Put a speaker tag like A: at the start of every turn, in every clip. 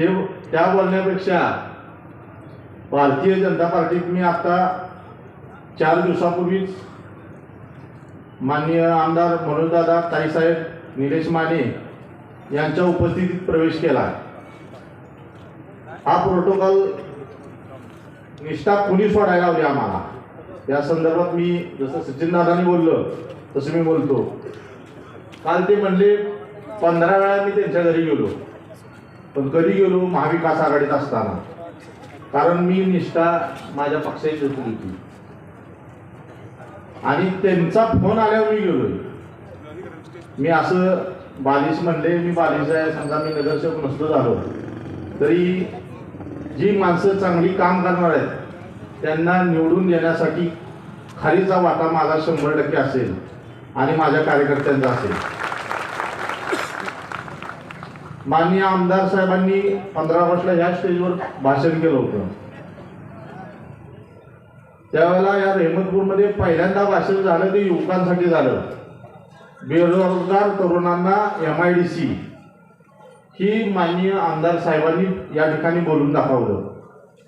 A: ते त्या बोलण्यापेक्षा भारतीय जनता पार्टीत मी आता चार दिवसापूर्वीच माननीय आमदार मनोजदादा ताईसाहेब निलेश माने यांच्या उपस्थितीत प्रवेश केला. हा प्रोटोकॉल निष्ठा कुणी सोडायला लावली आम्हाला? या संदर्भात मी जसं सचिनदादांनी बोललो तसं मी बोलतो. काल ते म्हणले पंधरा वेळा मी त्यांच्या घरी गेलो. पण कधी गेलो महाविकास आघाडीत असताना? कारण मी निष्ठा माझ्या पक्षाची होती आणि त्यांचा फोन आल्यावर मी गेलोय. मी असं बालिश म्हणले मी बालिश आहे समजा मी नगरसेवक नसतो झालो. तरी जी माणसं चांगली काम करणार आहेत त्यांना निवडून देण्यासाठी खालीचा वाटा माझा शंभर टक्के असेल आणि माझ्या कार्यकर्त्यांचा असेल. माननीय आमदार साहेबांनी पंधरा ऑगस्टला ह्या स्टेजवर भाषण केलं होतं. त्यावेळेला या रेहमतपूरमध्ये पहिल्यांदा भाषण झालं ते युवकांसाठी झालं. बेरोजगार तरुणांना एम आय डी सी ही माननीय आमदार साहेबांनी या ठिकाणी बोलून दाखवलं.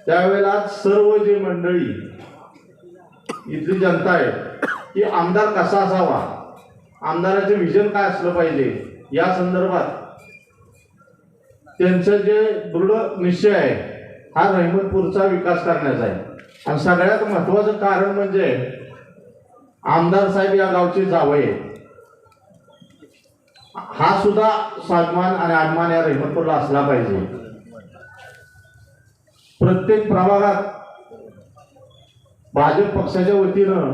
A: त्यावेळेला सर्व जे मंडळी इथली जनता आहे की आमदार कसा असावा आमदाराचे विजन काय असलं पाहिजे या संदर्भात त्यांचं जे दृढ निश्चय आहे हा रहमतपूरचा विकास करण्याचा आहे. आणि सगळ्यात महत्वाचं कारण म्हणजे आमदार साहेब या गावचे जावय हा सुद्धा स्वाभिमान आणि अभिमान या रहमतपूरला असला पाहिजे. प्रत्येक प्रभागात भाजप पक्षाच्या वतीनं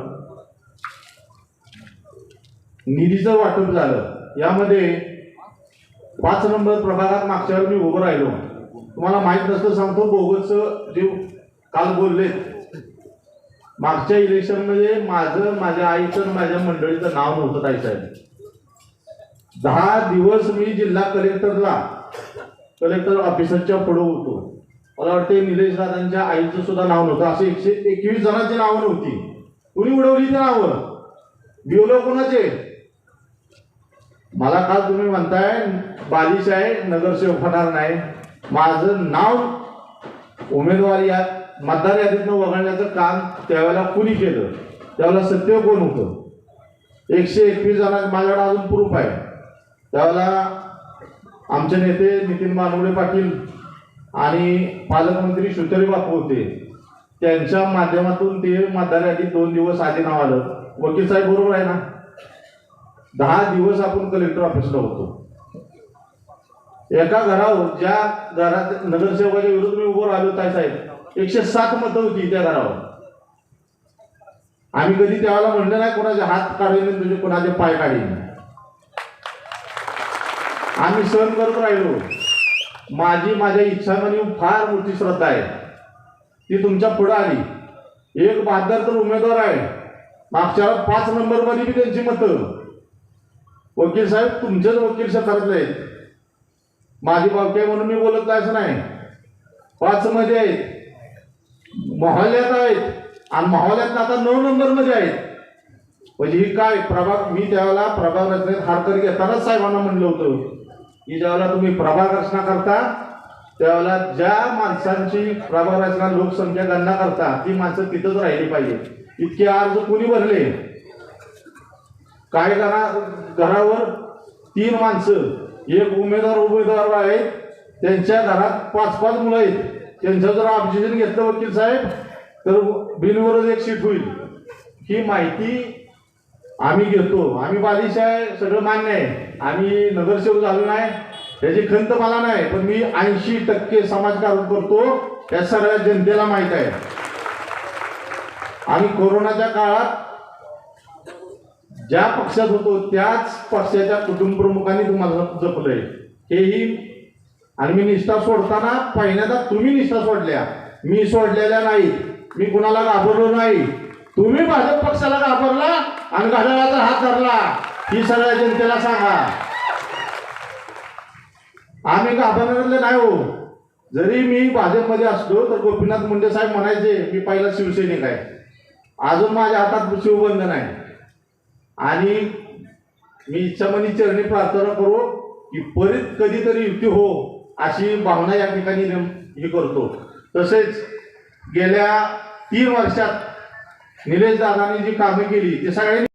A: निधीचं वाटप झालं. यामध्ये पाच नंबर प्रभागात मागच्या वेळी मी उभं राहिलो. तुम्हाला माहीत नसतं सांगतो बोगस जे काल बोलले मागच्या इलेक्शनमध्ये माझं माझ्या आईचं माझ्या मंडळीचं नाव नव्हतं काही साहेब दहा दिवस मी जिल्हा कलेक्टरला कलेक्टर ऑफिसरच्या पुढे होतो. मला वाटते निलेश दादांच्या आईचं सुद्धा नाव नव्हतं. असे एकशे एकवीस जणांची नावं नव्हती. कुणी उडवली ती नावं? बिवलो कोणाचे? मला काल तुम्ही म्हणताय बालिश आहे नगरसेवक होणार नाही. माझं नाव उमेदवारी या मतदार यादीतनं वगळण्याचं काम त्यावेळेला कुणी केलं? त्यावेळेला सत्य कोण होतं? एकशे एकवीस जणांचं माझ्याकडे अजून प्रूफ आहे. त्यावेळेला आमचे नेते नितीन मानवडे पाटील आणि पालकमंत्री सुतरी बापू होते. त्यांच्या माध्यमातून ते मतदार यादीत दोन दिवस आधी नाव आलं. वकील साहेब बरोबर आहे ना? दहा दिवस आपण कलेक्टर ऑफिसला होतो. एका घरावर ज्या घरात नगरसेवकाच्या विरुद्ध मी उभं राहिलो ताई साहेब एकशे सात मतं होती त्या घरावर. आम्ही कधी त्यावेळेला म्हणलं नाही कोणाचे हात काढले तुझे म्हणजे कोणाचे पाय काढले आम्ही सहन करत राहिलो. माझी माझ्या इच्छामध्ये फार मोठी श्रद्धा आहे. ती तुमच्यापुढे आली. एक बहादर तर उमेदवार आहे. मागच्या पाच नंबरमध्ये बी त्यांची मतं. वकील साहेब तुमचेच वकील क्षेत्रातले आहेत. माझी बावकी आहे म्हणून मी बोलत नाही असं नाही. पाच मध्ये आहेत मोहल्ल्यात आहेत आणि मोहल्ल्यात आता नऊ नंबरमध्ये आहेत. म्हणजे ही काय प्रभाग मी त्यावेळेला प्रभाग रचनेत हारकर घेतानाच साहेबांना म्हणलं होतं की ज्यावेळेला तुम्ही प्रभाग रचना करता त्यावेळेला ज्या माणसांची प्रभाग रचना लोकसंख्या गणना करता ती माणसं तिथंच राहिली पाहिजे. इतके अर्ज कोणी भरले? काय घरा घरावर तीन माणसं. एक उमेदवार उमेदवार आहेत. त्यांच्या घरात पाच पाच मुलं आहेत. त्यांचं जर ऑब्जेक्शन घेतलं वकील साहेब तर बिलवरच एक सीट होईल. ही माहिती आम्ही घेतो. आम्ही बालिश आहे सगळं मान्य आहे. आम्ही नगरसेवक झालो नाही. त्याची खंत मला नाही पण मी ऐंशी टक्के समाजकारण करतो. या सगळ्या जनतेला माहीत आहे. आणि कोरोनाच्या काळात ज्या पक्षात होतो त्याच पक्षाच्या कुटुंबप्रमुखांनी तुम्हाला जपलंय. हेही आणि मी निष्ठा सोडताना पहिल्यांदा तुम्ही निष्ठा सोडल्या. मी सोडलेल्या नाही. मी कुणाला घाबरलो नाही. तुम्ही भाजप पक्षाला घाबरला आणि घड्याळाचा हात धरला. ही सगळ्या जनतेला सांगा. आम्ही घाबरले नाही हो. जरी मी भाजपमध्ये असलो तर गोपीनाथ मुंडे साहेब म्हणायचे मी पहिला शिवसैनिक आहे. अजून माझ्या हातात शिवबंधन आहे. आणि मी इच्छामनी चरणी प्रार्थना करू की परत कधीतरी युती हो अशी भावना या ठिकाणी नेम- हे करतो. तसेच गेल्या तीन वर्षात निलेश दादांनी जी कामे केली ते सगळ्यांनी